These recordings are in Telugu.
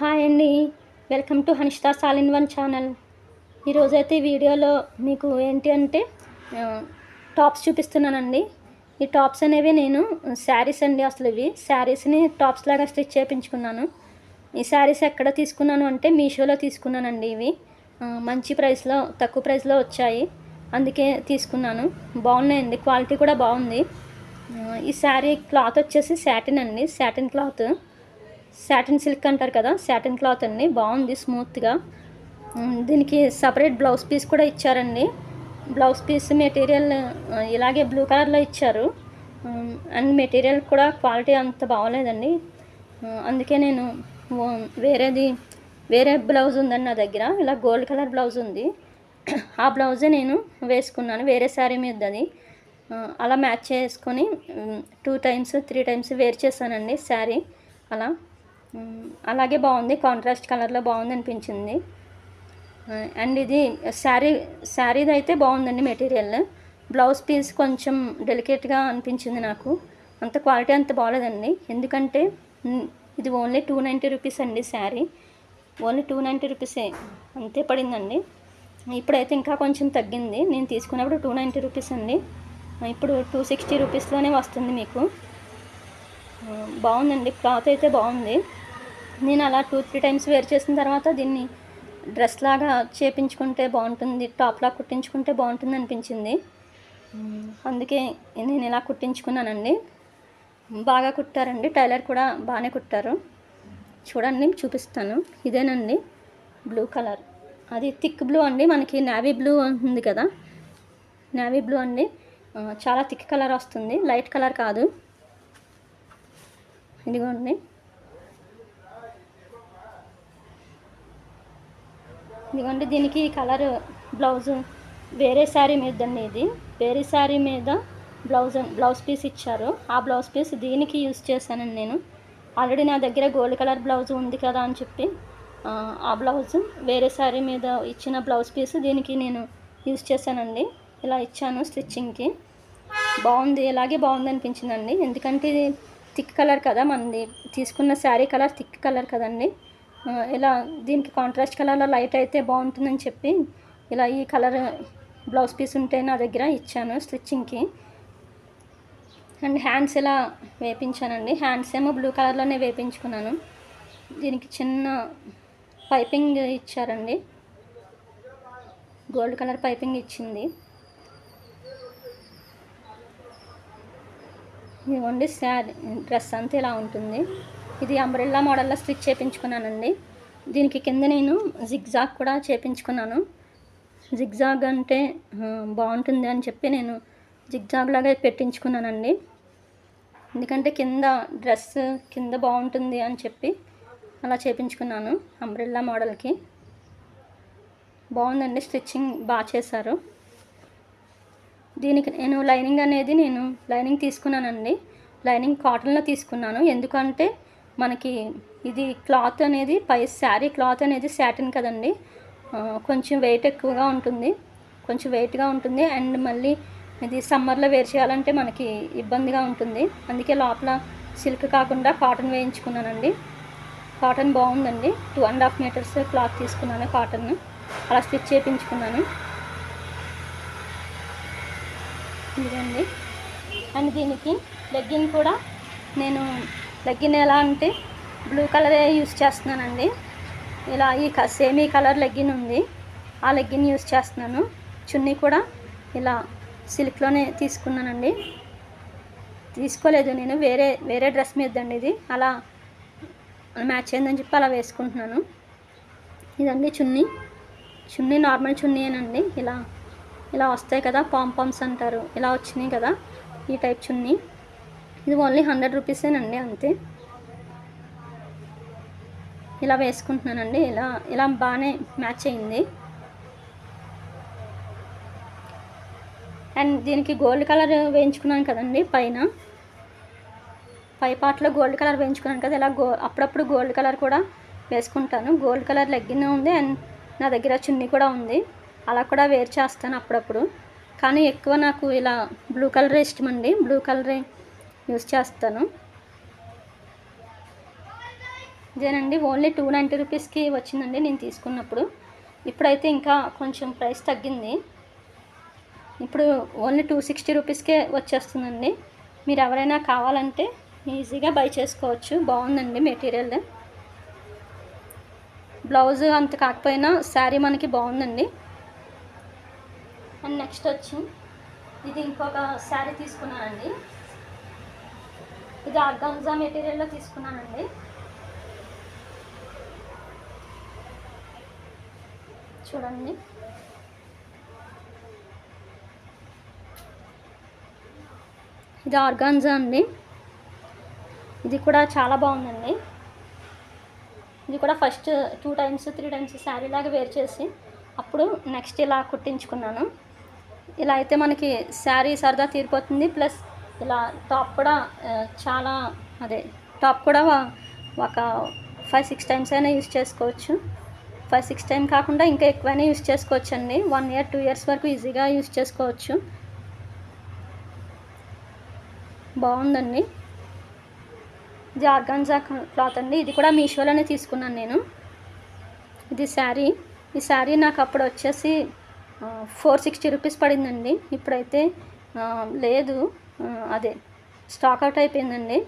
హాయ్ అండి. Welcome to హనిష్తా సాలిన్ one channel. ఈరోజైతే ఈ వీడియోలో మీకు ఏంటి అంటే టాప్స్ చూపిస్తున్నానండి. ఈ టాప్స్ అనేవి నేను శారీస్ అండి అసలు ఇవి. శారీస్ని టాప్స్ లాగా స్టిచ్ చేయించుకున్నాను. ఈ శారీస్ ఎక్కడ తీసుకున్నాను అంటే మీషోలో తీసుకున్నానండి ఇవి. మంచి ప్రైస్లో తక్కువ ప్రైస్లో వచ్చాయి. అందుకే తీసుకున్నాను. బాగున్నాయండి. క్వాలిటీ కూడా బాగుంది. ఈ శారీ క్లాత్ వచ్చేసి శాటిన్ అండి. Satin cloth. శాటిన్ సిల్క్ అంటారు కదా శాటిన్ క్లాత్ అండి. బాగుంది స్మూత్గా దీనికి సపరేట్ బ్లౌజ్ పీస్ కూడా ఇచ్చారండి. బ్లౌజ్ పీస్ మెటీరియల్ ఇలాగే బ్లూ కలర్లో ఇచ్చారు. అండ్ మెటీరియల్ కూడా క్వాలిటీ అంత బాగోలేదండి. అందుకే నేను వేరేది వేరే బ్లౌజ్ ఉందండి నా దగ్గర. ఇలా గోల్డ్ కలర్ బ్లౌజ్ ఉంది. ఆ బ్లౌజే నేను వేసుకున్నాను వేరే శారీ మీద అది. అలా మ్యాచ్ చేసుకొని two times three times wear చేశానండి శారీ అలా. అలాగే బాగుంది కాంట్రాస్ట్ కలర్లో బాగుంది అనిపించింది అండ్ ఇది శారీ శారీది అయితే బాగుందండి మెటీరియల్. బ్లౌజ్ పీస్ కొంచెం డెలికేట్గా అనిపించింది నాకు. అంత క్వాలిటీ అంత బాగలేదండి ఎందుకంటే ఇది ఓన్లీ టూ నైంటీ రూపీస్ అండి శారీ. ఓన్లీ టూ నైంటీ రూపీసే అంతే పడిందండి. ఇప్పుడైతే ఇంకా కొంచెం తగ్గింది. నేను తీసుకున్నప్పుడు టూ నైంటీ రూపీస్ అండి. ఇప్పుడు టూ సిక్స్టీ రూపీస్లోనే వస్తుంది మీకు. బాగుందండి క్లాత్ అయితే బాగుంది. నేను అలా టూ త్రీ టైమ్స్ వేర్ చేసిన తర్వాత దీన్ని డ్రెస్ లాగా చేపించుకుంటే బాగుంటుంది టాప్లా కుట్టించుకుంటే బాగుంటుంది అనిపించింది. అందుకే నేను ఇలా కుట్టించుకున్నానండి. బాగా కుట్టారండి. టైలర్ కూడా బాగానే కుట్టారు. చూడండి చూపిస్తాను. ఇదేనండి బ్లూ కలర్ అది థిక్ బ్లూ అండి. మనకి నావీ బ్లూ ఉంది కదా. నావీ బ్లూ అండి. చాలా థిక్ కలర్ వస్తుంది. లైట్ కలర్ కాదు. ఇదిగోండి. ఇదిగోండి దీనికి కలర్ బ్లౌజ్. వేరే శారీ మీద అండి ఇది. వేరే శారీ మీద బ్లౌజ్ బ్లౌజ్ పీస్ ఇచ్చారు. ఆ బ్లౌజ్ పీస్ దీనికి యూస్ చేశానండి నేను. ఆల్రెడీ నా దగ్గర గోల్డ్ కలర్ బ్లౌజ్ ఉంది కదా అని చెప్పి ఆ, బ్లౌజ్. వేరే శారీ మీద ఇచ్చిన బ్లౌజ్ పీస్ దీనికి నేను యూస్ చేశానండి. ఇలా ఇచ్చాను స్టిచ్చింగ్కి. బాగుంది ఇలాగే బాగుంది అనిపించిందండి ఎందుకంటే ఇది థిక్ కలర్ కదా మనది తీసుకున్న శారీ కలర్ థిక్ కలర్ కదండి. ఇలా దీనికి కాంట్రాస్ట్ కలర్లో లైట్ అయితే బాగుంటుందని చెప్పి ఇలా ఈ కలర్ బ్లౌజ్ పీస్ ఉంటే నా దగ్గర ఇచ్చాను స్టిచ్చింగ్కి అండ్ హ్యాండ్స్ ఇలా వేపించానండి? హ్యాండ్స్ ఏమో బ్లూ కలర్లోనే వేపించుకున్నాను. దీనికి చిన్న పైపింగ్ ఇచ్చారండి. గోల్డ్ కలర్ పైపింగ్ ఇచ్చింది. ఇవ్వండి శారీ డ్రెస్ అంతా ఇలా ఉంటుంది. ఇది అంబ్రెల్లా మోడల్లో స్టిచ్ చేయించుకున్నానండి దీనికి కింద నేను జిగ్జాగ్ కూడా చేయించుకున్నాను జిగ్జాగ్ అంటే బాగుంటుంది అని చెప్పి నేను జిగ్జాగ్ లాగా పెట్టించుకున్నానండి. ఎందుకంటే కింద డ్రెస్ కింద బాగుంటుంది అని చెప్పి అలా చేయించుకున్నాను అంబ్రెల్లా మోడల్కి. బాగుందండి స్టిచ్చింగ్ బాగా చేశారు. దీనికి నేను లైనింగ్ అనేది నేను లైనింగ్ తీసుకున్నానండి. లైనింగ్ కాటన్లో తీసుకున్నాను. ఎందుకంటే మనకి ఇది క్లాత్ అనేది పై శారీ క్లాత్ అనేది శాటిన్ కదండి. కొంచెం వెయిట్ ఎక్కువగా ఉంటుంది. కొంచెం వెయిట్గా ఉంటుంది. అండ్ మళ్ళీ ఇది సమ్మర్లో వేర్ చేయాలంటే మనకి ఇబ్బందిగా ఉంటుంది. అందుకే లోపల సిల్క్ కాకుండా కాటన్ వేయించుకున్నానండి. కాటన్ బాగుందండి. Two and half metres cloth తీసుకున్నాను కాటన్ అలా స్టిచ్ చేయించుకున్నాను ఇదండి అండ్ దీనికి లెగ్గింగ్ కూడా నేను లెగ్గిన్ ఎలా అంటే బ్లూ కలరే యూస్ చేస్తున్నానండి. ఇలా ఈ సేమ్ సేమీ కలర్ లెగ్గిన్ ఉంది. ఆ లెగ్గిన్ యూస్ చేస్తున్నాను. చున్నీ కూడా ఇలా సిల్క్లోనే తీసుకున్నానండి. తీసుకోలేదు నేను. వేరే వేరే డ్రెస్ మీద అండి ఇది. అలా మ్యాచ్ అయిందని చెప్పి అలా వేసుకుంటున్నాను. ఇదండి చున్నీ. చున్నీ నార్మల్ చున్నీయేనండి. ఇలా ఇలా వస్తాయి కదా పాంపామ్స్ అంటారు. ఇలా వచ్చినాయి కదా ఈ టైప్ చున్నీ. ఇది ఓన్లీ హండ్రెడ్ రూపీసేనండి అంతే. ఇలా వేసుకుంటున్నానండి ఇలా ఇలా బాగానే మ్యాచ్ అయింది. అండ్ దీనికి గోల్డ్ కలర్ వేయించుకున్నాను కదండి పైన. పై పార్ట్లో గోల్డ్ కలర్ వేయించుకున్నాను కదా ఇలా గో అప్పుడప్పుడు గోల్డ్ కలర్ కూడా వేసుకుంటాను. గోల్డ్ కలర్ లెగ్గిన్ ఉంది అండ్ నా దగ్గర చున్నీ కూడా ఉంది. అలా కూడా వేర్ చేస్తాను అప్పుడప్పుడు. కానీ ఎక్కువ నాకు ఇలా బ్లూ కలరే ఇష్టం అండి బ్లూ కలరే యూస్ చేస్తాను. ఇదేనండి ఓన్లీ టూ నైంటీ రూపీస్కి వచ్చిందండి నేను తీసుకున్నప్పుడు. ఇప్పుడైతే ఇంకా కొంచెం ప్రైస్ తగ్గింది. ఇప్పుడు ఓన్లీ టూ సిక్స్టీ రూపీస్కే వచ్చేస్తుందండి. మీరు ఎవరైనా కావాలంటే ఈజీగా బై చేసుకోవచ్చు. బాగుందండి మెటీరియల్. బ్లౌజ్ అంత కాకపోయినా శారీ మనకి బాగుందండి. అండ్ నెక్స్ట్ వచ్చి ఇది ఇంకొక శారీ తీసుకున్నానండి. ఇది ఆర్గాన్జా మెటీరియల్లో తీసుకున్నానండి. చూడండి. ఇది ఆర్గాన్జా అండి. ఇది కూడా చాలా బాగుందండి. ఇది కూడా first two times three times sari లాగా వేర్ చేసి అప్పుడు నెక్స్ట్ ఇలా కుట్టించుకున్నాను. ఇలా అయితే మనకి శారీ సరదా తీరిపోతుంది. ప్లస్ ఇలా టాప్ కూడా చాలా అదే టాప్ కూడా ఒక ఫైవ్ సిక్స్ టైమ్స్ అయినా యూస్ చేసుకోవచ్చు. ఫైవ్ సిక్స్ టైం కాకుండా ఇంకా ఎక్కువైనా యూస్ చేసుకోవచ్చు అండి వన్ ఇయర్ టూ ఇయర్స్ వరకు ఈజీగా యూస్ చేసుకోవచ్చు. బాగుందండి. ఇది క్లాత్ అండి. ఇది కూడా మీషోలోనే తీసుకున్నాను నేను. ఇది శారీ. ఈ శారీ నాకు అప్పుడు వచ్చేసి ఫోర్ సిక్స్టీ రూపీస్ పడిందండి. ఇప్పుడైతే లేదు. అదే. స్టాక్ అవుట్ అయిపోయిందండి.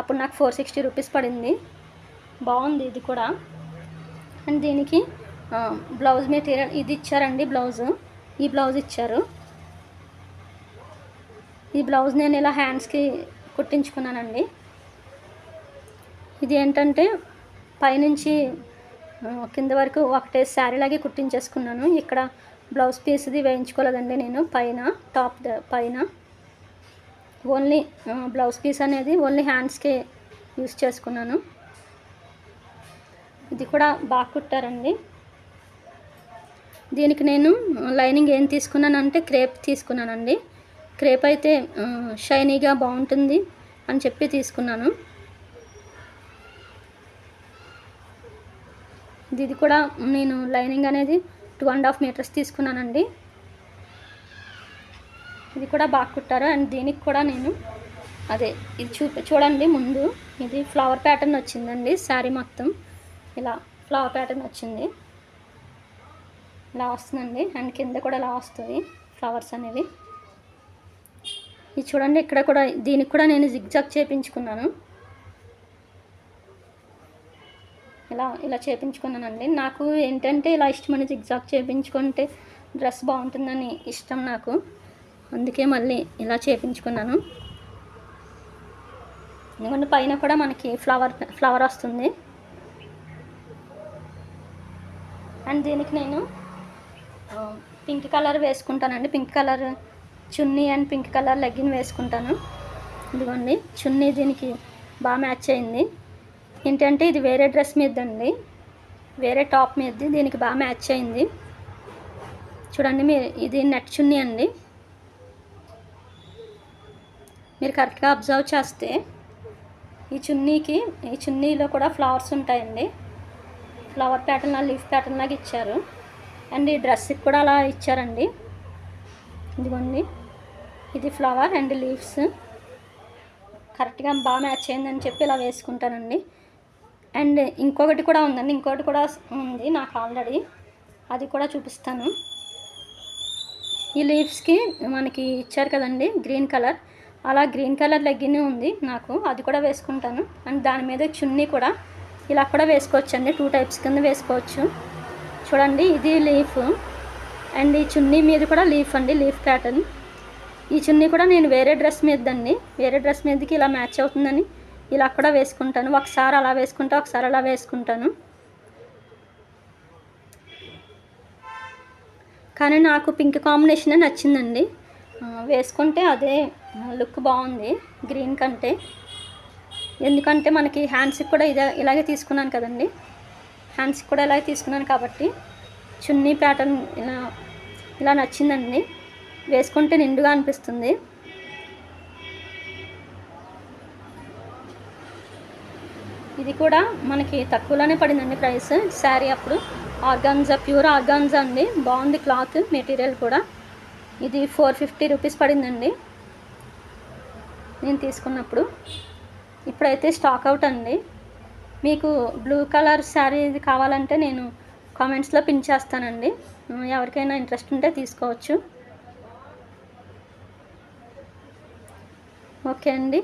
అప్పుడు నాకు ఫోర్ సిక్స్టీ రూపీస్ పడింది. బాగుంది ఇది కూడా. అండ్ దీనికి బ్లౌజ్ మెటీరియల్ ఇది ఇచ్చారండి బ్లౌజ్. ఈ బ్లౌజ్ ఇచ్చారు. ఈ బ్లౌజ్ నేను ఇలా హ్యాండ్స్కి కుట్టించుకున్నానండి. ఇది ఏంటంటే పైనుంచి కింద వరకు ఒకటే శారీ లాగే కుట్టించేసుకున్నాను. ఇక్కడ బ్లౌజ్ పీస్ది వేయించుకోలేదండి నేను. పైన టాప్ పైన. ఓన్లీ బ్లౌజ్ పీస్ అనేది ఓన్లీ హ్యాండ్స్కే యూస్ చేసుకున్నాను. ఇది కూడా బాగా కుట్టారండి. దీనికి నేను లైనింగ్ ఏం తీసుకున్నానంటే క్రేప్ తీసుకున్నానండి. క్రేప్ అయితే షైనీగా బాగుంటుంది అని చెప్పి తీసుకున్నాను. ఇది ఇది కూడా నేను లైనింగ్ అనేది టూ అండ్ హాఫ్ మీటర్స్ తీసుకున్నానండి. ఇది కూడా బాగా కుట్టారు. అండ్ దీనికి కూడా నేను అదే ఇది చూ చూడండి ముందు. ఇది ఫ్లవర్ ప్యాటర్న్ వచ్చిందండి శారీ మొత్తం. ఇలా ఫ్లవర్ ప్యాటర్న్ వచ్చింది. ఇలా వస్తుందండి. అండ్ కింద కూడా ఇలా వస్తుంది ఫ్లవర్స్ అనేవి. ఇది చూడండి ఇక్కడ కూడా దీనికి కూడా నేను జిగ్జాగ్ చేపించుకున్నాను. ఇలా ఇలా చేపించుకున్నానండి. నాకు ఏంటంటే ఇలా ఇష్టమని జిగ్జాగ్ చేపించుకుంటే డ్రెస్ బాగుంటుందని ఇష్టం నాకు. అందుకే మళ్ళీ ఇలా చేపించుకున్నాను. ఎందుకంటే పైన కూడా మనకి ఫ్లవర్ ఫ్లవర్ వస్తుంది. అండ్ దీనికి నేను పింక్ కలర్ వేసుకుంటానండి. Pink colour chunni and pink colour legging వేసుకుంటాను. ఇదిగోండి చున్నీ దీనికి బాగా మ్యాచ్ అయింది. ఏంటంటే ఇది వేరే డ్రెస్ మీద అండి వేరే టాప్ మీద దీనికి బాగా మ్యాచ్ అయింది. చూడండి మీరు ఇది నెట్ చున్నీ అండి. మీరు కరెక్ట్గా అబ్జర్వ్ చేస్తే ఈ చున్నీకి ఈ చున్నీలో కూడా ఫ్లవర్స్ ఉంటాయండి. ఫ్లవర్ ప్యాటర్న్ లీఫ్ ప్యాటర్న్ లాగా ఇచ్చారు. అండ్ ఈ డ్రెస్కి కూడా అలా ఇచ్చారండి. ఇదిగోండి. ఇది ఫ్లవర్ అండ్ లీవ్స్. కరెక్ట్గా బాగా మ్యాచ్ అయిందని చెప్పి ఇలా వేసుకుంటానండి. అండ్ ఇంకొకటి కూడా ఉందండి. ఇంకొకటి కూడా ఉంది నాకు ఆల్రెడీ. అది కూడా చూపిస్తాను. ఈ లీవ్స్కి మనకి ఇచ్చారు కదండి గ్రీన్ కలర్. అలా గ్రీన్ కలర్ లెగ్గిన్ ఉంది నాకు అది కూడా వేసుకుంటాను. అండ్ దాని మీద చున్నీ కూడా ఇలా కూడా వేసుకోవచ్చు అండి టూ టైప్స్ కింద వేసుకోవచ్చు. చూడండి ఇది లీఫ్. అండ్ ఈ చున్నీ మీద కూడా లీఫ్ అండి లీఫ్ ప్యాటర్న్. ఈ చున్నీ కూడా నేను వేరే డ్రెస్ మీదండి వేరే డ్రెస్ మీదకి ఇలా మ్యాచ్ అవుతుందని ఇలా కూడా వేసుకుంటాను. ఒకసారి అలా వేసుకుంటా ఒకసారి అలా వేసుకుంటాను. కానీ నాకు పింక్ కాంబినేషన్ నచ్చిందండి. వేసుకుంటే అదే లుక్ బాగుంది గ్రీన్ కంటే. ఎందుకంటే మనకి హ్యాండ్స్కి కూడా ఇదే ఇలాగే తీసుకున్నాను కదండి. హ్యాండ్స్కి కూడా ఇలాగే తీసుకున్నాను కాబట్టి చున్నీ ప్యాటర్న్ ఇలా ఇలా నచ్చిందండి. వేసుకుంటే నిండుగా అనిపిస్తుంది. ఇది కూడా మనకి తక్కువలోనే పడిందండి ప్రైస్. శారీ అప్పుడు ఆర్గాన్జా ప్యూర్ ఆర్గాన్జా అండి. బాగుంది క్లాత్ మెటీరియల్ కూడా. ఇది ఫోర్ ఫిఫ్టీ రూపీస్ పడిందండి. నేను తీసుకున్నప్పుడు. ఇప్పుడైతే స్టాక్ అవుట్ అండి. మీకు బ్లూ కలర్ శారీ కావాలంటే నేను కామెంట్స్లో పిన్ చేస్తానండి. ఎవరికైనా ఇంట్రెస్ట్ ఉంటే తీసుకోవచ్చు. ఓకే అండి.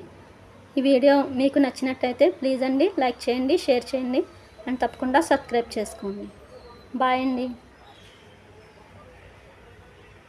ఈ వీడియో మీకు నచ్చినట్టయితే ప్లీజ్ అండి లైక్ చేయండి షేర్ చేయండి అండ్ తప్పకుండా సబ్స్క్రైబ్ చేసుకోండి. బాయ్ అండి.